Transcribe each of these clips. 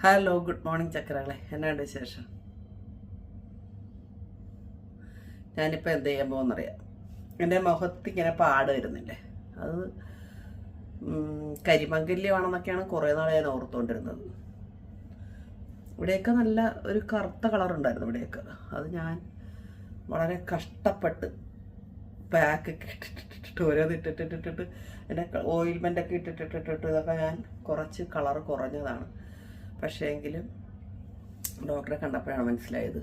Hello good morning ചക്രകളെ. എന്നാണ്ട് വിശേഷം? ഞാനിപ്പോൾ എന്ത് ചെയ്യാൻ പോകുന്നറിയാം? എന്റെ മുഖത്ത് ഇങ്ങനെ പാട് വരുന്നില്ലേ? അത് ഉം, കരിമങ്കല്യമാണെന്നൊക്കെയാണ് കുറേ നാളെ ഞാൻ ഓർത്തുകൊണ്ടിരുന്നത് ഇവിടെയൊക്കെ നല്ല ഒരു കറുത്ത കളറുണ്ടായിരുന്നു ഇവിടെയൊക്കെ. അത് ഞാൻ വളരെ കഷ്ടപ്പെട്ട് പാക്കൊക്കെ ഇട്ടിട്ടിട്ടിട്ട് ഓരോന്ന് ഇട്ടിട്ടിട്ടിട്ടിട്ട് എന്റെ ഓയിൽമെന്റ് ഒക്കെ ഇട്ടിട്ടിട്ടിട്ടിട്ട് ഇതൊക്കെ ഞാൻ കുറച്ച് കളർ കുറഞ്ഞതാണ്. പക്ഷേ എങ്കിലും ഡോക്ടറെ കണ്ടപ്പോഴാണ് മനസ്സിലായത്.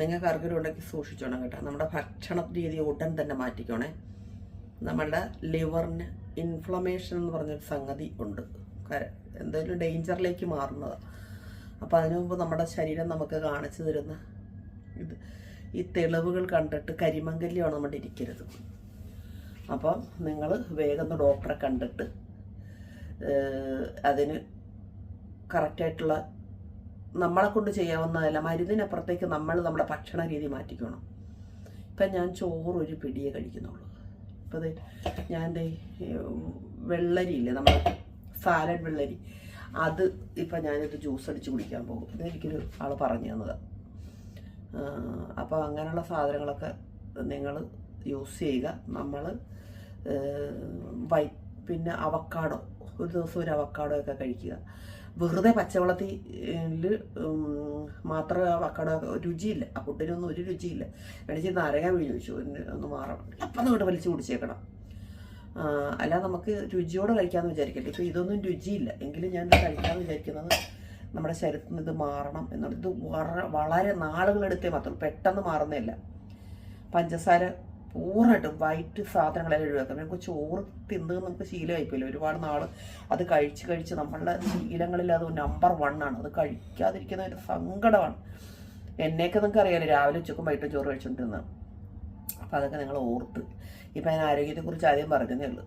നിങ്ങൾക്ക് ആർക്കെങ്കിലും ഉണ്ടെങ്കിൽ സൂക്ഷിച്ചോണം കേട്ടോ. നമ്മുടെ ഭക്ഷണ രീതി ഉടൻ തന്നെ മാറ്റിക്കോണേ. നമ്മളുടെ ലിവറിന് ഇൻഫ്ലമേഷൻ എന്ന് പറഞ്ഞൊരു സംഗതി ഉണ്ട്. എന്തെങ്കിലും ഡേഞ്ചറിലേക്ക് മാറുന്നതാണ് അപ്പോൾ അതിനു മുമ്പ് നമ്മുടെ ശരീരം നമുക്ക് കാണിച്ചു തരുന്ന ഇത് ഈ തെളിവുകൾ കണ്ടിട്ട് കരിമങ്കല്യമാണ് നമ്മുടെ ഇരിക്കരുത്. അപ്പം നിങ്ങൾ വേഗം ഡോക്ടറെ കണ്ടിട്ട് അതിന് കറക്റ്റായിട്ടുള്ള നമ്മളെ കൊണ്ട് ചെയ്യാവുന്നതല്ല. മരുന്നിനപ്പുറത്തേക്ക് നമ്മൾ നമ്മുടെ ഭക്ഷണ രീതി മാറ്റിക്കണം. ഇപ്പം ഞാൻ ചോറ് ഒരു പിടിയേ കഴിക്കുന്നുള്ളൂ. ഇപ്പം ദേ ഞാൻ എന്റെ വെള്ളരി ഇല്ലേ നമ്മുടെ സാലഡ് വെള്ളരി. അത് ഇപ്പം ഞാനിത് ജ്യൂസ് അടിച്ച് കുടിക്കാൻ പോകും. ഇതെനിക്കൊരു ആൾ പറഞ്ഞു തന്നതാണ് അപ്പോൾ അങ്ങനെയുള്ള സാധനങ്ങളൊക്കെ നിങ്ങൾ യൂസ് ചെയ്യുക. നമ്മൾ വൈ പിന്നെ അവക്കാടോ. ഒരു ദിവസം ഒരു അവക്കാടോ ഒക്കെ കഴിക്കുക. വെറുതെ പച്ചവെള്ളത്തിൽ മാത്രം വെക്കണ രുചിയില്ല. ആ ഫുഡിനൊന്നും ഒരു രുചിയില്ല. വേണമെങ്കിൽ നാരങ്ങ ചോദിച്ചു ഒന്ന് മാറണം. അപ്പം അങ്ങോട്ട് വലിച്ചു കുടിച്ചേക്കണം. അല്ല നമുക്ക് രുചിയോടെ കഴിക്കാമെന്ന് വിചാരിക്കട്ടെ ഇപ്പോൾ ഇതൊന്നും രുചിയില്ല. എങ്കിലും ഞാൻ കഴിക്കാമെന്ന് വിചാരിക്കുന്നത് നമ്മുടെ ശരീരത്തിൽ നിന്ന് ഇത് മാറണം എന്നുള്ളത് ഇത് വളരെ നാളുകളെടുത്തേ മാത്രം. പെട്ടെന്ന് മാറുന്നില്ല പഞ്ചസാര പൂർണമായിട്ടും വൈറ്റ് സാധനങ്ങളെല്ലാം ഒഴിവാക്കാം നമുക്ക് ചോറ് തിന്നത് നമുക്ക് ശീലമായിപ്പോയില്ല. ഒരുപാട് നാൾ അത് കഴിച്ച് കഴിച്ച് നമ്മളുടെ ശീലങ്ങളിൽ അത് നമ്പർ വൺ ആണ്. അത് കഴിക്കാതിരിക്കുന്ന ഒരു സങ്കടമാണ്. എന്നെയൊക്കെ നിങ്ങൾക്ക് അറിയാലോ രാവിലെ ഉച്ചക്കും വൈകിട്ടും ചോറ് കഴിച്ചുകൊണ്ടിരുന്നത് അപ്പോൾ അതൊക്കെ നിങ്ങൾ ഓർത്ത്. ഇപ്പം ഞാൻ ആരോഗ്യത്തെക്കുറിച്ച് ആദ്യം പറഞ്ഞതേ ഉള്ളൂ.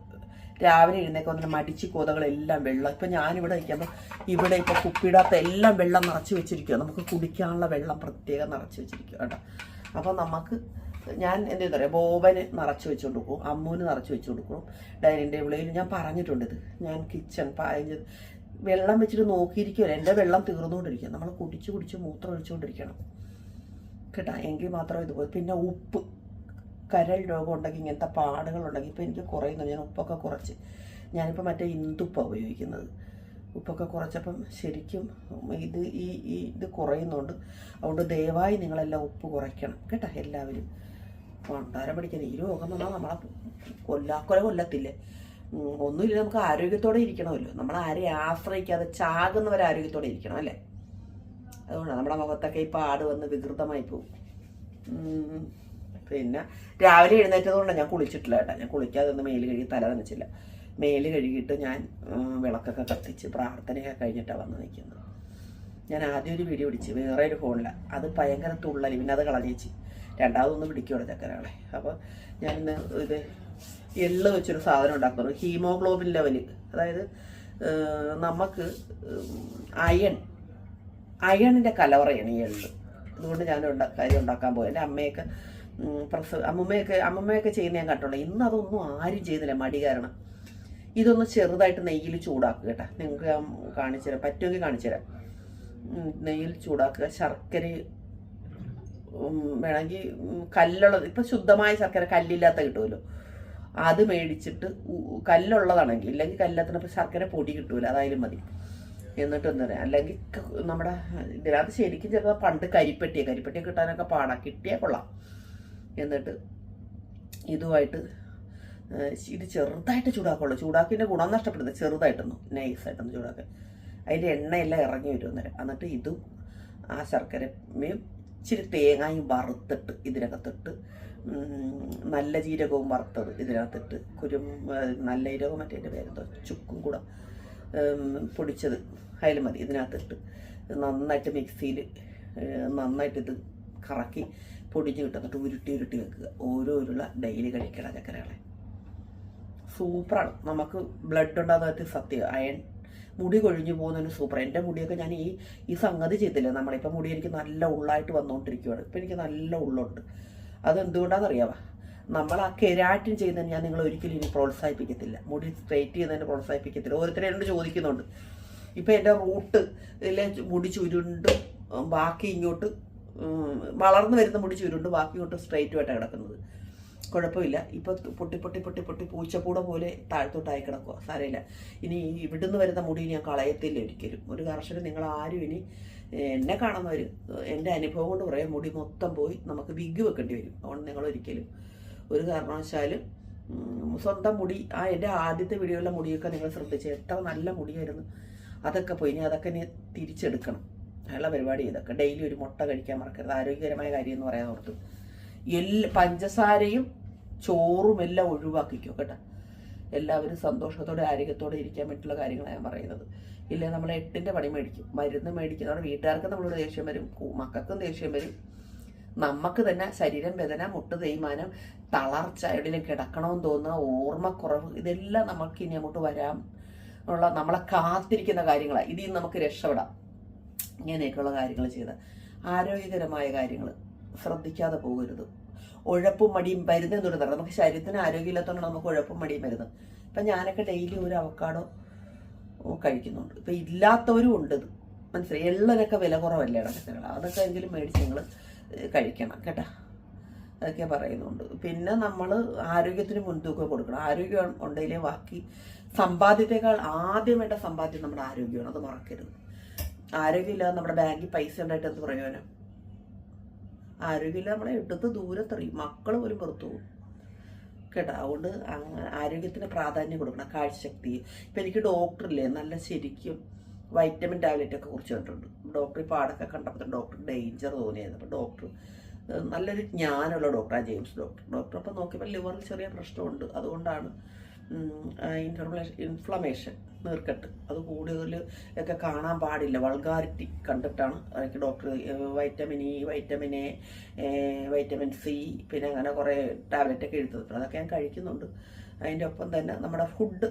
രാവിലെ എഴുന്നേക്ക് വന്നിട്ട് മടിച്ച് കൊതകളെല്ലാം വെള്ളം. ഇപ്പം ഞാനിവിടെ നിൽക്കുമ്പോൾ ഇവിടെ ഇപ്പോൾ കുപ്പിയിടാത്ത എല്ലാം വെള്ളം നിറച്ച് വെച്ചിരിക്കുക നമുക്ക് കുടിക്കാനുള്ള വെള്ളം പ്രത്യേകം നിറച്ച് വെച്ചിരിക്കുക കേട്ടോ. അപ്പോൾ നമുക്ക് ഞാൻ എന്ത് ചെയ്തു പറയാം ബോബന് നിറച്ച് വെച്ചു കൊടുക്കും. അമ്മൂന് നിറച്ച് വെച്ച് കൊടുക്കും. ഡൈനിങ് ടേബിളിൽ ഞാൻ പറഞ്ഞിട്ടുണ്ട് ഞാൻ കിച്ചൺ പായഞ്ഞ് വെള്ളം വെച്ചിട്ട് നോക്കിയിരിക്കുമല്ലോ എന്റെ വെള്ളം തീർന്നുകൊണ്ടിരിക്കുക നമ്മൾ കുടിച്ച് കുടിച്ച് മൂത്രം ഒഴിച്ചുകൊണ്ടിരിക്കണം. കേട്ടോ? എങ്കിൽ മാത്രമേ ഇത് പോയി പിന്നെ ഉപ്പ്. കരൽ രോഗം ഉണ്ടെങ്കിൽ ഇങ്ങനത്തെ പാടുകളുണ്ടെങ്കിൽ ഇപ്പോൾ എനിക്ക് കുറയുന്നു. ഞാൻ ഉപ്പൊക്കെ കുറച്ച്. ഞാനിപ്പോൾ മറ്റേ ഇന്ദുപ്പാണ് ഉപയോഗിക്കുന്നത്. ഉപ്പൊക്കെ കുറച്ചപ്പം ശരിക്കും ഇത് ഈ ഇത് കുറയുന്നുണ്ട്. അതുകൊണ്ട് ദയവായി നിങ്ങളെല്ലാം ഉപ്പ് കുറയ്ക്കണം. കേട്ടോ? എല്ലാവരും. പണ്ടാരം പഠിക്കാൻ ഈ രോഗം വന്നാൽ നമ്മളെ കൊല്ലാക്കൊല കൊല്ലത്തില്ലേ? ഒന്നുമില്ല നമുക്ക് ആരോഗ്യത്തോടെ ഇരിക്കണമല്ലോ. നമ്മൾ ആരെയും ആശ്രയിക്കാതെ ചാകുന്നവരെ ആരോഗ്യത്തോടെ ഇരിക്കണം അല്ലേ? അതുകൊണ്ടാണ് നമ്മുടെ മുഖത്തൊക്കെ ഈ പാട് വന്ന് വികൃതമായി പോകും പിന്നെ രാവിലെ എഴുന്നേറ്റതുകൊണ്ട് ഞാൻ കുളിച്ചിട്ടില്ല കേട്ടോ. ഞാൻ കുളിക്കാതെ ഒന്ന് മേൽ കഴുകി തല നനച്ചില്ല. മേൽ കഴുകിയിട്ട് ഞാൻ വിളക്കൊക്കെ കത്തിച്ച് പ്രാർത്ഥനയൊക്കെ കഴിഞ്ഞിട്ടാണ് വന്ന് നിൽക്കുന്നത്. ഞാൻ ആദ്യം ഒരു വീഡിയോ പിടിച്ച് വേറെ ഒരു ഫോണിലാണ് അത് ഭയങ്കര തുള്ളൽ പിന്നെ അത് കളഞ്ഞേച്ച്. രണ്ടാമതൊന്ന് പിടിക്കുവാണ് ചക്കരകളെ. അപ്പോൾ ഞാനിന്ന് ഇത് എള്ള് വെച്ചൊരു സാധനം ഉണ്ടാക്കുന്നു. ഹീമോഗ്ലോബിൻ ലെവൽ അതായത് നമുക്ക് അയൺ അയണിന്റെ കലവറയാണ് ഈ എള്ള്. അതുകൊണ്ട് ഞാൻ കാര്യം ഉണ്ടാക്കാൻ പോയി എന്റെ അമ്മയൊക്കെ പ്രസവ അമ്മമ്മയൊക്കെ അമ്മമ്മയൊക്കെ ചെയ്യുന്ന ഞാൻ കണ്ടുള്ളൂ ഇന്ന് അതൊന്നും ആരും ചെയ്യുന്നില്ല. മടി കാരണം. ഇതൊന്ന് ചെറുതായിട്ട് നെയ്യിൽ ചൂടാക്കുക കേട്ടോ. നിങ്ങൾക്ക് ഞാൻ കാണിച്ചു തരാം പറ്റുമെങ്കിൽ കാണിച്ചു തരാം നെയ്യിൽ ചൂടാക്കുക. ശർക്കര വേണമെങ്കിൽ കല്ലുള്ളത് ഇപ്പം ശുദ്ധമായ ശർക്കര കല്ലില്ലാത്ത കിട്ടുമല്ലോ അത് മേടിച്ചിട്ട് കല്ലുള്ളതാണെങ്കിൽ ഇല്ലെങ്കിൽ കല്ലാത്തപ്പോൾ ശർക്കര പൊടി കിട്ടൂല അതായാലും മതി. എന്നിട്ട് എന്താ പറയുക അല്ലെങ്കിൽ നമ്മുടെ ഇതിനകത്ത് ശരിക്കും ചിലപ്പോൾ പണ്ട് കരിപ്പെട്ടിയെ കരിപ്പെട്ടി കിട്ടാനൊക്കെ പാടാ കിട്ടിയാൽ കൊള്ളാം. എന്നിട്ട് ഇതുമായിട്ട് ഇത് ചെറുതായിട്ട് ചൂടാക്കുള്ളൂ. ചൂടാക്കിന്റെ ഗുണം നഷ്ടപ്പെടുന്നത് ചെറുതായിട്ടൊന്ന് നൈസായിട്ടൊന്ന് ചൂടാക്കുക അതിന്റെ എണ്ണയെല്ലാം ഇറങ്ങി വരും അന്നേരം. എന്നിട്ട് ഇതും ആ ശർക്കരയും ഇച്ചിരി തേങ്ങായും വറുത്തിട്ട് ഇതിനകത്തിട്ട് നല്ല ജീരകവും വറുത്തത് ഇതിനകത്തിട്ട് കുരും നല്ല ജീരകവും മറ്റേ പേരെന്തോ ചുക്കും കൂടെ പൊടിച്ചത് അതിൽ മതി ഇതിനകത്തിട്ട്. നന്നായിട്ട് മിക്സിയിൽ നന്നായിട്ട് ഇത് കറക്കി പൊടിഞ്ഞ് കിട്ടും എന്നിട്ട് ഉരുട്ടി ഉരുട്ടി വെക്കുക. ഓരോ ഉരുള ഡെയിലി കഴിക്കണം ചക്കരകളെ. സൂപ്പറാണ്. നമുക്ക് ബ്ലഡ് ഉണ്ടാകുന്ന സത്യം. അയൺ മുടി കൊഴിഞ്ഞു പോകുന്നതിന് സൂപ്പർ എന്റെ മുടിയൊക്കെ ഞാൻ ഈ ഈ സംഗതി ചെയ്തില്ല? നമ്മളിപ്പോൾ മുടി എനിക്ക് നല്ല ഉള്ളായിട്ട് വന്നുകൊണ്ടിരിക്കുകയാണ് ഇപ്പം എനിക്ക് നല്ല ഉള്ളുണ്ട്. അതെന്തുകൊണ്ടാണെന്നറിയാവാ? നമ്മൾ ആ കെരാറ്റിൻ ചെയ്യുന്നതിന് ഞാൻ നിങ്ങൾ ഒരിക്കലും ഇനി പ്രോത്സാഹിപ്പിക്കത്തില്ല. മുടി സ്ട്രൈറ്റ് ചെയ്യുന്നതിന് പ്രോത്സാഹിപ്പിക്കത്തില്ല. ഓരോരുത്തരെ എന്നോട് ചോദിക്കുന്നുണ്ട്. ഇപ്പം എന്റെ റൂട്ട് മുടി ചുരുണ്ട് ബാക്കി ഇങ്ങോട്ട് വളർന്നു വരുന്ന മുടി ചുരുണ്ട് ബാക്കി ഇങ്ങോട്ട് സ്ട്രേറ്റുമായിട്ടാണ് കിടക്കുന്നത്. കുഴപ്പമില്ല. ഇപ്പൊ പൊട്ടി പൊട്ടി പൊട്ടി പൊട്ടി പൂച്ചപ്പൂട പോലെ താഴ്ത്തോട്ടായി കിടക്കുക സാരമില്ല. ഇനി ഇവിടുന്ന് വരുന്ന മുടി ഞാൻ കളയത്തില്ല ഒരിക്കലും. ഒരു കർഷകൻ നിങ്ങൾ ആരും ഇനി എന്നെ കാണുന്നവർ എന്റെ അനുഭവം കൊണ്ട് പറയാം മുടി മൊത്തം പോയി നമുക്ക് വിഗ് വെക്കേണ്ടി വരും. അതുകൊണ്ട് നിങ്ങൾ ഒരിക്കലും ഒരു കാരണവശാലും സ്വന്തം മുടി ആ എന്റെ ആദ്യത്തെ വീഡിയോയിലെ മുടിയൊക്കെ നിങ്ങൾ ശ്രദ്ധിച്ച് എത്ര നല്ല മുടിയായിരുന്നു. അതൊക്കെ പോയി. ഇനി അതൊക്കെ ഇനി തിരിച്ചെടുക്കണം. അയാളുടെ പരിപാടി ഇതൊക്കെ. ഡെയിലി ഒരു മുട്ട കഴിക്കാൻ മറക്കരുത്. ആരോഗ്യകരമായ കാര്യം എന്ന് പറയാൻ ഓർത്തു. എല്ലാ പഞ്ചസാരയും ചോറും എല്ലാം ഒഴിവാക്കിക്കോ കേട്ടോ. എല്ലാവരും സന്തോഷത്തോടെ ആരോഗ്യത്തോടെ ഇരിക്കാൻ പറ്റുള്ള കാര്യങ്ങളാണ് ഞാൻ പറയുന്നത്. ഇല്ലേ നമ്മൾ എട്ടിന്റെ പണി മേടിക്കും. മരുന്ന് മേടിക്കുന്നതോടെ വീട്ടുകാർക്ക് നമ്മളോട് ദേഷ്യം വരും. മക്കൾക്കും ദേഷ്യം വരും. നമുക്ക് തന്നെ ശരീരം വേദന മുട്ട് തേയ്മാനം തളർച്ച എവിടെയെങ്കിലും കിടക്കണമെന്ന് തോന്നുക ഓർമ്മക്കുറവ് ഇതെല്ലാം നമുക്ക് ഇനി അങ്ങോട്ട് വരാം ഉള്ള നമ്മളെ കാത്തിരിക്കുന്ന കാര്യങ്ങളാണ് ഇതിൽ നമുക്ക് രക്ഷപ്പെടാം. ഇങ്ങനെയൊക്കെയുള്ള കാര്യങ്ങൾ ചെയ്ത്. ആരോഗ്യകരമായ കാര്യങ്ങൾ ശ്രദ്ധിക്കാതെ പോകരുത്. ഉഴപ്പും മടിയും മരുന്ന് പറയുന്നത് നമുക്ക് ശരീരത്തിന് ആരോഗ്യമില്ലാത്തതുകൊണ്ട് നമുക്ക് ഉഴപ്പും മടിയും മരുന്ന് ഇപ്പം ഞാനൊക്കെ ഡെയിലി ഒരു അവക്കാടോ കഴിക്കുന്നുണ്ട്. ഇപ്പം ഇല്ലാത്തവരും ഉണ്ട് ഇത്. മനസ്സിലായി? എള്ളനൊക്കെ വില കുറവല്ലേ ഇടക്കച്ചകൾ അതൊക്കെ എങ്കിലും മേടിച്ച് നിങ്ങൾ കഴിക്കണം. കേട്ടോ? അതൊക്കെ പറയുന്നുണ്ട്. പിന്നെ നമ്മൾ ആരോഗ്യത്തിന് മുൻതൂക്കം കൊടുക്കണം. ആരോഗ്യം ഉണ്ടെങ്കിലേ ബാക്കി സമ്പാദ്യത്തെക്കാൾ ആദ്യം വേണ്ട സമ്പാദ്യം നമ്മുടെ ആരോഗ്യമാണ്. അത് മറക്കരുത്. ആരോഗ്യമില്ലാതെ നമ്മുടെ ബാങ്കിൽ പൈസ ഉണ്ടായിട്ട് എന്ത് പ്രയോജനം? ആരോഗ്യമില്ല. നമ്മളെ എടുത്ത് ദൂരത്തെറിയും മക്കൾ പോലും പുറത്തു പോകും. കേട്ടോ? അതുകൊണ്ട് അങ്ങനെ ആരോഗ്യത്തിന് പ്രാധാന്യം കൊടുക്കണം. കാഴ്ചശക്തി. ഇപ്പം എനിക്ക് ഡോക്ടറില്ലേ? നല്ല ശരിക്കും വൈറ്റമിൻ ടാബ്ലറ്റ് ഒക്കെ കുറിച്ച് കണ്ടിട്ടുണ്ട് ഡോക്ടർ ഇപ്പോൾ ആടൊക്കെ കണ്ടപ്പോൾ ഡോക്ടർ ഡേഞ്ചർ തോന്നിയായിരുന്നു അപ്പോൾ ഡോക്ടർ നല്ലൊരു ജ്ഞാനമുള്ള ഡോക്ടറാണ് ജെയിംസ് ഡോക്ടർ. ഡോക്ടർ അപ്പം നോക്കിയപ്പോൾ ലിവറിൽ ചെറിയ പ്രശ്നമുണ്ട്. അതുകൊണ്ടാണ് ഇൻഫ്ലമേഷൻ ഇൻഫ്ലമേഷൻ നീർക്കെട്ട്. അത് കൂടുതൽ ഒക്കെ കാണാൻ പാടില്ല. വൾഗാരിറ്റി കണ്ടിട്ടാണ് എനിക്ക് doctor vitamin E vitamin A vitamin C പിന്നെ അങ്ങനെ കുറേ ടാബ്ലറ്റൊക്കെ എഴുതി അതൊക്കെ ഞാൻ കഴിക്കുന്നുണ്ട്. അതിന്റെ ഒപ്പം തന്നെ നമ്മുടെ ഫുഡ്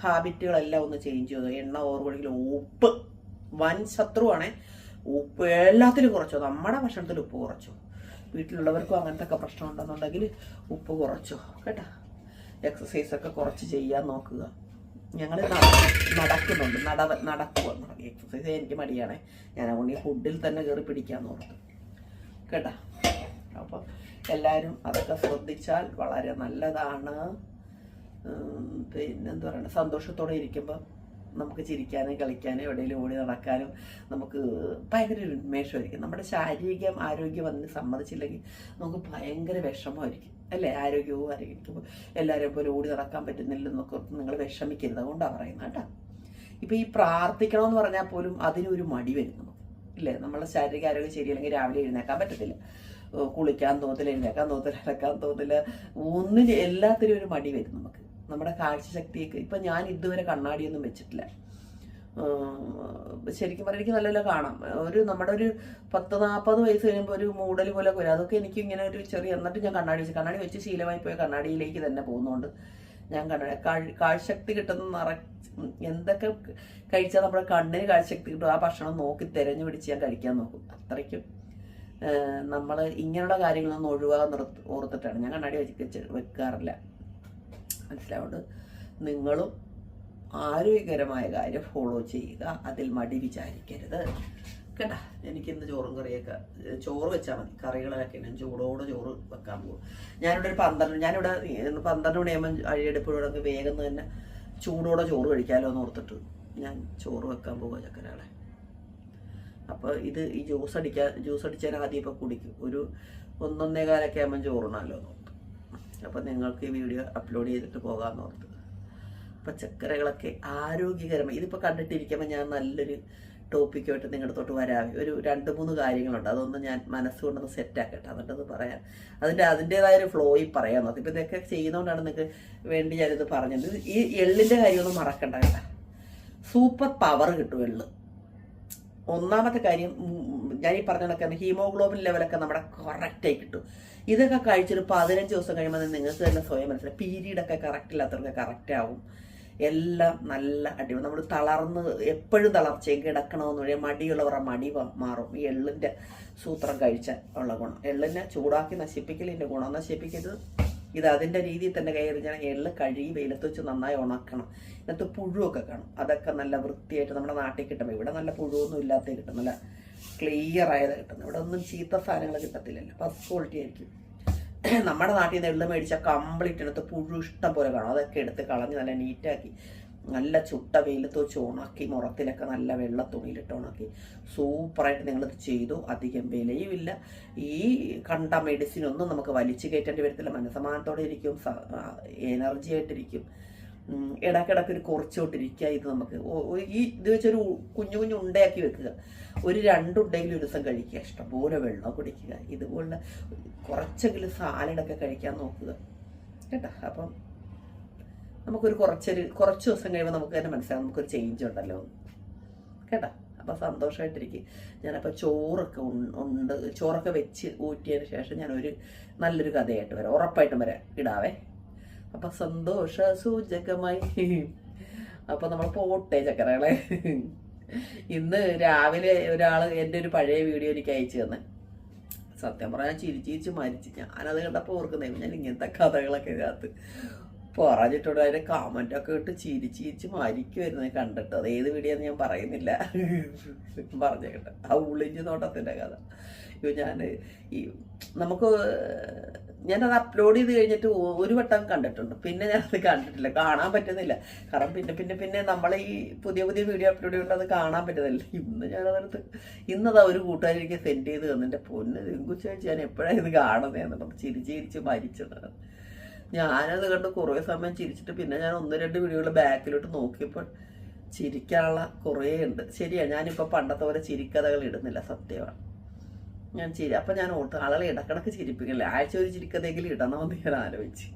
ഹാബിറ്റുകളെല്ലാം ഒന്ന് ചേഞ്ച് ചെയ്തു. എണ്ണ ഓർമ്മകളിൽ ഉപ്പ്. വൻ ശത്രുവാണേ. ഉപ്പ് എല്ലാത്തിലും കുറച്ചോ. നമ്മുടെ ഭക്ഷണത്തിൽ ഉപ്പ് കുറച്ചോ. വീട്ടിലുള്ളവർക്കും അങ്ങനത്തെ ഒക്കെ പ്രശ്നം ഉണ്ടെന്നുണ്ടെങ്കിൽ ഉപ്പ് കുറച്ചോ. കേട്ടോ? എക്സസൈസ് ഒക്കെ കുറച്ച് ചെയ്യാൻ നോക്കുക. ഞങ്ങൾ നടക്കുന്നുണ്ട്. നട നടക്കുക എക്സസൈസ് എനിക്ക് മടിയാണ്. ഞാൻ അതുകൊണ്ട് ഈ ഫുഡിൽ തന്നെ കയറി പിടിക്കാൻ ഓർത്തു കേട്ടോ? അപ്പോൾ എല്ലാവരും അതൊക്കെ ശ്രദ്ധിച്ചാൽ വളരെ നല്ലതാണ്. പിന്നെ പിന്നെന്താ പറയുക സന്തോഷത്തോടെ ഇരിക്കുമ്പോൾ നമുക്ക് ചിരിക്കാനും കളിക്കാനും എവിടെയെങ്കിലും ഓടി നടക്കാനും നമുക്ക് ഭയങ്കര ഒരു ഉന്മേഷമായിരിക്കും. നമ്മുടെ ശാരീരികം ആരോഗ്യം അതിന് സമ്മതിച്ചില്ലെങ്കിൽ നമുക്ക് ഭയങ്കര വിഷമമായിരിക്കും. അല്ലേ? ആരോഗ്യവും ആരോഗ്യം എല്ലാവരെയും പോലെ ഓടി നടക്കാൻ പറ്റുന്നില്ലെന്നൊക്കെ നിങ്ങൾ വിഷമിക്കരുത് അതുകൊണ്ടാണ് പറയുന്നത് കേട്ടോ. ഇപ്പം ഈ പ്രാർത്ഥിക്കണമെന്ന് പറഞ്ഞാൽ പോലും അതിനൊരു മടി വരുന്നു ഇല്ലേ നമ്മളെ ശാരീരിക ആരോഗ്യം ശരിയല്ലെങ്കിൽ രാവിലെ എഴുന്നേക്കാൻ പറ്റത്തില്ല. കുളിക്കാൻ തോന്നത്തില്ല എഴുന്നേക്കാൻ തോന്നത്തില്ല അടക്കാൻ തോന്നില്ല ഒന്നിന് എല്ലാത്തിനും ഒരു മടി വരും നമുക്ക്. നമ്മുടെ കാഴ്ചശക്തിയൊക്കെ ഇപ്പം ഞാൻ ഇതുവരെ കണ്ണാടിയൊന്നും വെച്ചിട്ടില്ല. ശരിക്കും പറഞ്ഞാൽ എനിക്ക് നല്ലപോലെ കാണാം. ഒരു നമ്മുടെ ഒരു പത്ത് നാൽപ്പത് വയസ്സ് കഴിയുമ്പോൾ ഒരു മൂടൽ പോലെ വരും. അതൊക്കെ എനിക്ക് ഇങ്ങനെ ഒരു ചെറിയ എന്നിട്ട് ഞാൻ കണ്ണാടി വെച്ച് കണ്ണാടി വെച്ച് ശീലമായി പോയ കണ്ണാടിയിലേക്ക് തന്നെ പോകുന്നുണ്ട് ഞാൻ കണ്ണാടി കാഴ്- കാഴ്ചശക്തി കിട്ടുന്ന നിറ എന്തൊക്കെ കഴിച്ചാൽ നമ്മുടെ കണ്ണിന് കാഴ്ചശക്തി കിട്ടും ആ ഭക്ഷണം നോക്കി തിരഞ്ഞു പിടിച്ച് ഞാൻ കഴിക്കാൻ നോക്കും. അത്രയ്ക്കും നമ്മൾ ഇങ്ങനെയുള്ള കാര്യങ്ങളൊന്നും ഒഴിവാകാൻ ഓർത്തിട്ടാണ്. ഞാൻ കണ്ണാടി വെച്ച് വെക്കാറില്ല. മനസ്സിലാവുകൊണ്ട് നിങ്ങളും ആരോഗ്യകരമായ കാര്യം ഫോളോ ചെയ്യുക അതിൽ മടി വിചാരിക്കരുത്. കേട്ടാ? എനിക്കിന്ന് ചോറും കറിയൊക്കെ ചോറ് വെച്ചാൽ മതി. കറികളൊക്കെ ഞാൻ ചൂടോടെ ചോറ് വെക്കാൻ പോകും. ഞാനിവിടെ ഒരു പന്ത്രണ്ട് ഞാനിവിടെ പന്ത്രണ്ട് മണിയാകുമ്പോൾ അഴിയെടുപ്പോഴൊക്കെ വേഗം തന്നെ ചൂടോടെ ചോറ് കഴിക്കാമല്ലോ എന്ന് ഓർത്തിട്ട് ഞാൻ ചോറ് വെക്കാൻ പോകുക ചക്കരകളെ. അപ്പോൾ ഇത് ഈ ജ്യൂസ് അടിക്കാൻ ജ്യൂസ് അടിച്ചാൽ ആദ്യം ഇപ്പോൾ കുടിക്കും. ഒരു ഒന്നൊന്നേ കാലൊക്കെ ആകുമ്പോൾ ചോറുണല്ലോ എന്ന് ഓർത്തു. അപ്പോൾ നിങ്ങൾക്ക് ഈ വീഡിയോ അപ്ലോഡ് ചെയ്തിട്ട് പോകാമെന്ന് ഓർത്ത്. പച്ചക്കറികളൊക്കെ ആരോഗ്യകരമായി. ഇതിപ്പോൾ കണ്ടിട്ടിരിക്കുമ്പോൾ ഞാൻ നല്ലൊരു ടോപ്പിക്കുമായിട്ട് നിങ്ങളുടെ തൊട്ട് വരാവേ ഒരു രണ്ട് മൂന്ന് കാര്യങ്ങളുണ്ട്. അതൊന്ന് ഞാൻ മനസ്സുകൊണ്ടൊന്ന് സെറ്റാക്കട്ടെ എന്നിട്ടത് പറയാം. അതിന്റെ അതിന്റെതായ ഒരു ഫ്ലോയിൽ നോക്കി ഇപ്പം ഇതൊക്കെ ചെയ്യുന്നതുകൊണ്ടാണ് നിങ്ങൾക്ക് വേണ്ടി ഞാനിത് പറഞ്ഞത്. ഈ എള്ളിന്റെ കാര്യമൊന്നും മറക്കണ്ട കേട്ടോ. സൂപ്പർ പവർ കിട്ടും എള്ള്. ഒന്നാമത്തെ കാര്യം ഞാൻ ഈ പറഞ്ഞ കണക്കാണ് ഹീമോഗ്ലോബിൻ ലെവലൊക്കെ നമ്മുടെ കറക്റ്റായി കിട്ടും. ഇതൊക്കെ കഴിച്ചൊരു പതിനഞ്ച് ദിവസം കഴിയുമ്പോൾ നിങ്ങൾക്ക് തന്നെ സ്വയം മനസ്സിലായി. പീരീഡൊക്കെ കറക്റ്റ് ഇല്ലാത്തവർക്ക് കറക്റ്റ് ആവും. എല്ലാം നല്ല അടിപൊളി. നമ്മൾ തളർന്ന് എപ്പോഴും തളർച്ചയും കിടക്കണമെന്ന് പറയാം മടിയുള്ളവർ ആ മടി മാറും. ഈ എള്ളിന്റെ സൂത്രം കഴിച്ചാൽ ഉള്ള ഗുണം. എള്ളിനെ ചൂടാക്കി നശിപ്പിക്കലിന്റെ ഗുണം. നശിപ്പിക്കരുത്. ഇത് അതിന്റെ രീതിയിൽ തന്നെ കയറിഞ്ഞാൽ എള്ള് കഴുകി വെയിലത്ത് വെച്ച് നന്നായി ഉണക്കണം. ഇതിനകത്ത് പുഴുവൊക്കെ കാണും. അതൊക്കെ നല്ല വൃത്തിയായിട്ട് നമ്മുടെ നാട്ടിൽ കിട്ടുമ്പോൾ ഇവിടെ നല്ല പുഴുവൊന്നും ഇല്ലാത്ത കിട്ടും. നല്ല ക്ലിയർ ആയത് കിട്ടുന്നത് ഇവിടെ ഒന്നും ചീത്ത സാധനങ്ങൾ കിട്ടത്തില്ലല്ലോ. ഫസ്റ്റ് ക്വാളിറ്റി ആയിരിക്കും. നമ്മുടെ നാട്ടിൽ നിന്ന് എള്ളു മേടിച്ചാൽ കംപ്ലീറ്റ് എടുത്ത് പുഴു ഇഷ്ടം പോലെ കാണും. അതൊക്കെ എടുത്ത് കളഞ്ഞ് നല്ല നീറ്റാക്കി നല്ല ചുട്ട വെയിലത്ത് വെച്ച് ഉണക്കി മുറത്തിലൊക്കെ നല്ല വെള്ള തുണിയിലിട്ട് ഉണക്കി. സൂപ്പറായിട്ട് നിങ്ങളിത് ചെയ്തു. അധികം വിലയുമില്ല. ഈ കണ്ട മെഡിസിൻ ഒന്നും നമുക്ക് വലിച്ചു കയറ്റേണ്ടി വരത്തില്ല. മനസ്സമാനത്തോടെ ഇരിക്കും. എനർജി ആയിട്ടിരിക്കും. ഉം, ഇടയ്ക്കിടയ്ക്ക് ഒരു കുറച്ചോട്ടിരിക്കുക ഇത് നമുക്ക്. ഈ ഇത് വെച്ചൊരു കുഞ്ഞു കുഞ്ഞു ഉണ്ടയാക്കി വെക്കുക. ഒരു രണ്ടുണ്ടെങ്കിലും ഒരു ദിവസം കഴിക്കുക. ഇഷ്ടംപോലെ വെള്ളം കുടിക്കുക. ഇതുപോലുള്ള കുറച്ചെങ്കിലും സാലഡൊക്കെ കഴിക്കാൻ നോക്കുക. കേട്ടോ? അപ്പം നമുക്കൊരു കുറച്ചൊരു കുറച്ച് ദിവസം കഴിയുമ്പോൾ നമുക്ക് തന്നെ മനസ്സിലാവും. നമുക്കൊരു ചേഞ്ച് ഉണ്ടല്ലോ. കേട്ടോ? അപ്പോൾ സന്തോഷമായിട്ടിരിക്കും ഞാനപ്പോൾ ചോറൊക്കെ ഉണ്ട്. ചോറൊക്കെ വെച്ച് ഊറ്റിയതിന് ശേഷം ഞാനൊരു നല്ലൊരു കഥയായിട്ട് വരാം. ഉറപ്പായിട്ടും വരാം. ഇടാവേ. അപ്പം സന്തോഷ സൂചകമായി. അപ്പം നമ്മൾ പോട്ടെ ചക്കരകളെ. ഇന്ന് രാവിലെ ഒരാൾ എന്റെ ഒരു പഴയ വീഡിയോ എനിക്ക് അയച്ചു തന്നെ. സത്യം പറഞ്ഞാൽ ചിരിച്ച് ചിരിച്ച് മരിച്ച്. ഞാനത് കണ്ടപ്പോൾ ഓർക്കുന്നേ ഞാൻ ഇങ്ങനത്തെ കഥകളൊക്കെ ഇതിനകത്ത് പറഞ്ഞിട്ടുണ്ട്. അതിന്റെ കമന്റ് ഒക്കെ ഇട്ട് ചിരിച്ച് ചിരിച്ച് മരിക്കുമായിരുന്നു കണ്ടിട്ട്. അത് ഏത് വീഡിയോ ഞാൻ പറയുന്നില്ല. പറഞ്ഞേക്കട്ടെ. ആ ഉളിഞ്ഞു നോട്ടത്തിന്റെ കഥ. ഇപ്പൊ ഞാൻ ഈ നമുക്ക് ഞാനത് അപ്ലോഡ് ചെയ്ത് കഴിഞ്ഞിട്ട് ഒരു വട്ടം കണ്ടിട്ടുണ്ട്. പിന്നെ ഞാനത് കണ്ടിട്ടില്ല. കാണാൻ പറ്റുന്നില്ല. കാരണം പിന്നെ പിന്നെ പിന്നെ നമ്മൾ ഈ പുതിയ പുതിയ വീഡിയോ അപ്ലോഡ് ചെയ്യുമ്പോൾ അത് കാണാൻ പറ്റുന്നില്ല. ഇന്ന് ഞാനതെടുത്ത് ഇന്നതാ ഒരു കൂട്ടുകാരി എനിക്ക് സെൻഡ് ചെയ്ത് തന്നിട്ട് പൊന്ന് കുച്ചാഴ്ച ഞാൻ എപ്പോഴാണ് ഇത് കാണുന്നതെന്നുള്ളത് ചിരിച്ച് ചിരിച്ച് മരിച്ചത് ഞാനത് കണ്ട് കുറേ സമയം ചിരിച്ചിട്ട് പിന്നെ ഞാൻ ഒന്ന് രണ്ട് വീഡിയോകൾ ബാക്കിലോട്ട് നോക്കിയപ്പോൾ ചിരിക്കാനുള്ള കുറേ ഉണ്ട്. ശരിയാ ഞാനിപ്പോൾ പണ്ടത്തെ പോലെ ചിരിക്കഥകൾ ഇടുന്നില്ല സത്യമാണ് ഞാൻ ചിരി അപ്പം ഞാൻ ഓർത്ത് ആളുകളെ ഇടക്കിടക്ക് ചിരിപ്പിക്കില്ല ആഴ്ച ഒരു ചിരിക്കഥയെങ്കിലും ഇടണമെന്ന് ഞാൻ ആലോചിച്ച്.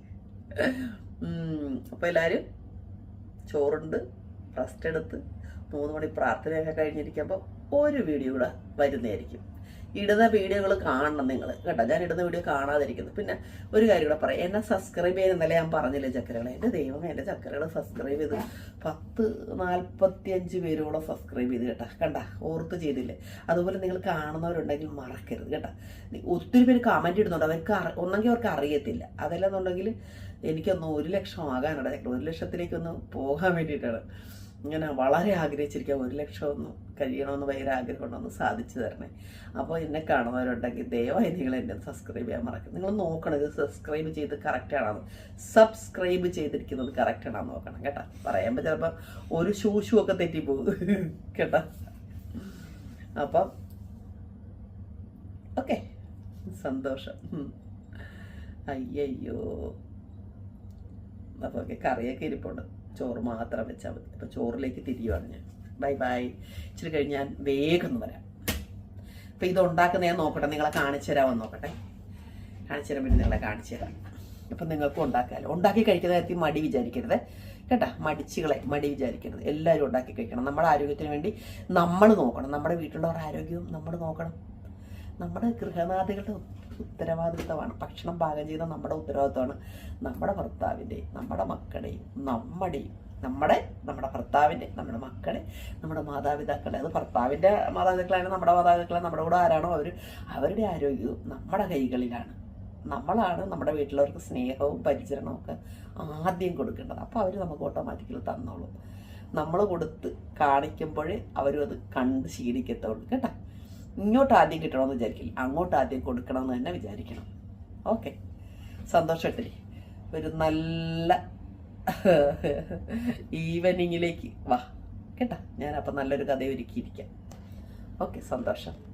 അപ്പോൾ എല്ലാവരും ചോറുണ്ട് റെസ്റ്റ് എടുത്ത് മൂന്ന് മണി പ്രാർത്ഥനയൊക്കെ കഴിഞ്ഞിരിക്കുമ്പോൾ ഒരു വീഡിയോ കൂടെ വരുന്നതായിരിക്കും. ഇടുന്ന വീഡിയോകൾ കാണണം നിങ്ങൾ. കേട്ടോ? ഞാൻ ഇടുന്ന വീഡിയോ കാണാതിരിക്കുന്നു. പിന്നെ ഒരു കാര്യം കൂടെ പറയാം. എന്നെ സബ്സ്ക്രൈബ് ചെയ്യുന്നല്ലേ ഞാൻ പറഞ്ഞില്ലേ ചക്കരകളെ? എന്റെ ദൈവമേ എന്റെ ചക്കരകൾ സബ്സ്ക്രൈബ് ചെയ്ത് പത്ത് നാൽപ്പത്തി അഞ്ച് പേരോളം സബ്സ്ക്രൈബ് ചെയ്ത് കേട്ടാ. കണ്ട? ഓർത്ത് ചെയ്തില്ലേ? അതുപോലെ നിങ്ങൾ കാണുന്നവരുണ്ടെങ്കിൽ മറക്കരുത് കേട്ടാ. ഒത്തിരി പേര് കമന്റ് ഇടുന്നുണ്ട്. അവർക്ക് ഒന്നെങ്കിൽ അവർക്ക് അറിയത്തില്ല. അതല്ലെന്നുണ്ടെങ്കിൽ എനിക്കൊന്ന് ഒരു ലക്ഷം ആകാനുണ്ട് ഒരു ലക്ഷത്തിലേക്കൊന്ന് പോകാൻ വേണ്ടിയിട്ടാണ്. ഇങ്ങനെ വളരെ ആഗ്രഹിച്ചിരിക്കുക ഒരു ലക്ഷം ഒന്ന് കഴിയണമെന്ന് ഭയങ്കര ആഗ്രഹമുണ്ടെന്ന് സാധിച്ചു തരണേ. അപ്പോൾ എന്നെ കാണുന്നവരുണ്ടെങ്കിൽ ദയവായി നിങ്ങൾ എന്നെ സബ്സ്ക്രൈബ് ചെയ്യാൻ മറക്കും നിങ്ങൾ നോക്കണം ഇത് സബ്സ്ക്രൈബ് ചെയ്ത് ആണോ? സബ്സ്ക്രൈബ് ചെയ്തിരിക്കുന്നത് കറക്റ്റ് ആണോ നോക്കണം കേട്ടോ. പറയുമ്പോൾ ചിലപ്പോൾ ഒരു ശൂശു ഒക്കെ തെറ്റിപ്പോകും കേട്ടോ. അപ്പം ഓക്കെ സന്തോഷം. അയ്യയ്യോ. അപ്പോൾ ഓക്കെ കറിയൊക്കെ ഇരിപ്പുണ്ട്. ചോറ് മാത്രം വെച്ചാൽ മതി. അപ്പോൾ ചോറിലേക്ക് തിരിയുവാണ് ഞാൻ. ബൈ ബൈ ഇച്ചിരി കഴിഞ്ഞ് ഞാൻ വേഗം ഒന്ന് വരാം. അപ്പോൾ ഇത് ഉണ്ടാക്കുന്ന ഞാൻ നോക്കട്ടെ. നിങ്ങളെ കാണിച്ചു തരാമെന്ന് നോക്കട്ടെ. കാണിച്ചു തരാൻ വേണ്ടി നിങ്ങളെ കാണിച്ചു തരാം. അപ്പം നിങ്ങൾക്കും ഉണ്ടാക്കാമല്ലോ ഉണ്ടാക്കി കഴിക്കുന്ന കാര്യത്തിൽ മടി വിചാരിക്കരുത്. കേട്ടാ? മടിച്ചുകളെ മടി വിചാരിക്കരുത്. എല്ലാവരും ഉണ്ടാക്കി കഴിക്കണം. നമ്മുടെ ആരോഗ്യത്തിന് വേണ്ടി നമ്മൾ നോക്കണം. നമ്മുടെ വീട്ടിലുള്ളവരുടെ ആരോഗ്യവും നമ്മൾ നോക്കണം. നമ്മുടെ ഗൃഹനാഥികളുടെ ഉത്തരവാദിത്വമാണ് ഭക്ഷണം പാകം ചെയ്യുന്ന നമ്മുടെ ഉത്തരവാദിത്തമാണ്. നമ്മുടെ ഭർത്താവിന്റെയും നമ്മുടെ മക്കളുടെയും നമ്മുടെയും നമ്മുടെ നമ്മുടെ ഭർത്താവിന്റെ നമ്മുടെ മക്കളെ നമ്മുടെ മാതാപിതാക്കളെ അത് ഭർത്താവിന്റെ മാതാപിതാക്കളാണ് നമ്മുടെ മാതാപിതാക്കളെ നമ്മുടെ കൂടെ ആരാണോ അവർ അവരുടെ ആരോഗ്യവും നമ്മുടെ കൈകളിലാണ്. നമ്മളാണ് നമ്മുടെ വീട്ടിലവർക്ക് സ്നേഹവും പരിചരണവും ഒക്കെ ആദ്യം കൊടുക്കേണ്ടത്. അപ്പോൾ അവർ നമുക്ക് ഓട്ടോമാറ്റിക്കലി തന്നോളും. നമ്മൾ കൊടുത്ത് കാണിക്കുമ്പോഴേ അവരും അത് കണ്ട് ശീലിക്കത്തുള്ളൂ കേട്ടോ? ഇങ്ങോട്ട് ആദ്യം കിട്ടണമെന്ന് വിചാരിക്കില്ല. അങ്ങോട്ട് ആദ്യം കൊടുക്കണമെന്ന് തന്നെ വിചാരിക്കണം. ഓക്കെ. സന്തോഷട്ടെ ഒരു നല്ല ഈവനിങ്ങിലേക്ക് വാ. കേട്ടാ? ഞാൻ അപ്പം നല്ലൊരു കഥ ഒരുക്കിയിരിക്കാം ഓക്കെ സന്തോഷം.